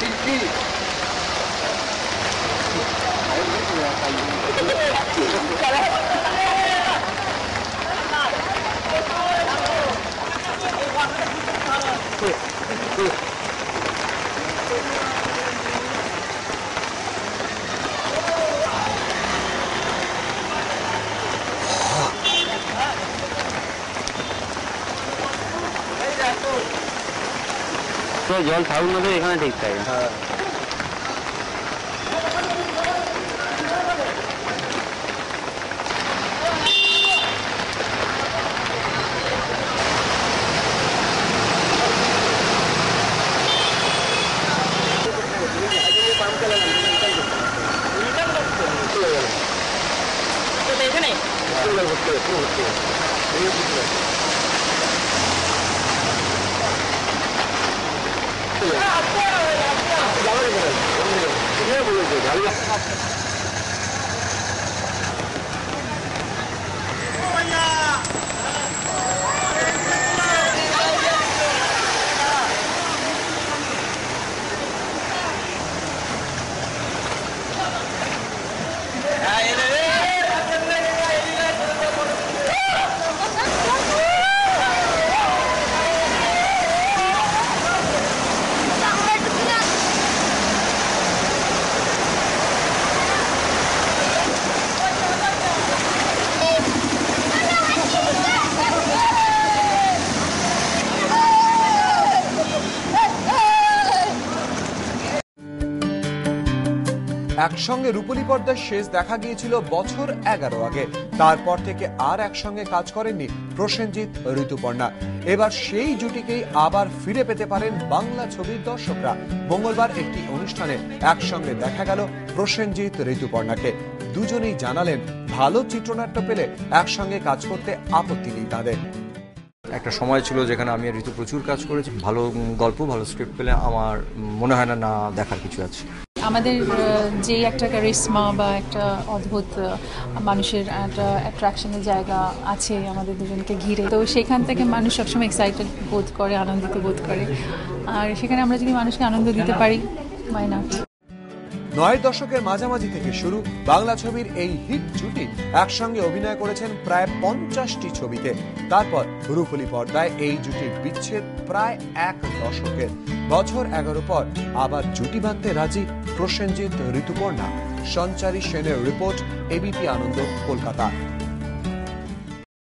Good. Good. তো জল থাকুক না তো এখানে ঠিক থাকে ね、ご用意いただきありがとう。একসঙ্গে রূপলী পর্দার শেষ দেখা গিয়েছিল বছর এগারো আগে। তারপর থেকে আর একসঙ্গে কাজ করেননি প্রসেনজিৎ ঋতুপর্ণা। এবার সেই জুটিকেই আবার ফিরে পেতে পারেন বাংলা ছবির দর্শকরা। মঙ্গলবার একটি অনুষ্ঠানে একসঙ্গে দেখা গেল প্রসেনজিৎ ঋতুপর্ণাকে। দুজনেই জানালেন, ভালো চিত্রনাট্য পেলে একসঙ্গে কাজ করতে আপত্তি নেই তাদের। একটা সময় ছিল যেখানে আমি ঋতু প্রচুর কাজ করেছি। ভালো গল্প, ভালো স্ক্রিপ্ট পেলে আমার মনে হয় না না দেখার কিছু আছে। আমাদের যে একটা ক্যারিসমা বা একটা অদ্ভুত মানুষের একটা অ্যাট্রাকশনের জায়গা আছে আমাদের দুজনকে ঘিরে। তো সেখান থেকে মানুষ সবসময় এক্সাইটেড বোধ করে, আনন্দিত বোধ করে। আর সেখানে আমরা যদি মানুষকে আনন্দ দিতে পারি মাই না নয়ের দশকের মাঝামাঝি থেকে শুরু বাংলা ছবির এই হিট জুটি একসঙ্গে অভিনয় করেছেন প্রায় পঞ্চাশটি ছবিতে। তারপর রূপলী পর্দায় এই জুটির বিচ্ছেদ প্রায় এক দশকের। বছর এগারো পর আবার জুটি বাঁধতে রাজি প্রসেনজিৎ ঋতুপর্ণা। সঞ্চারী সেনের রিপোর্ট এবিপি আনন্দ, কলকাতা।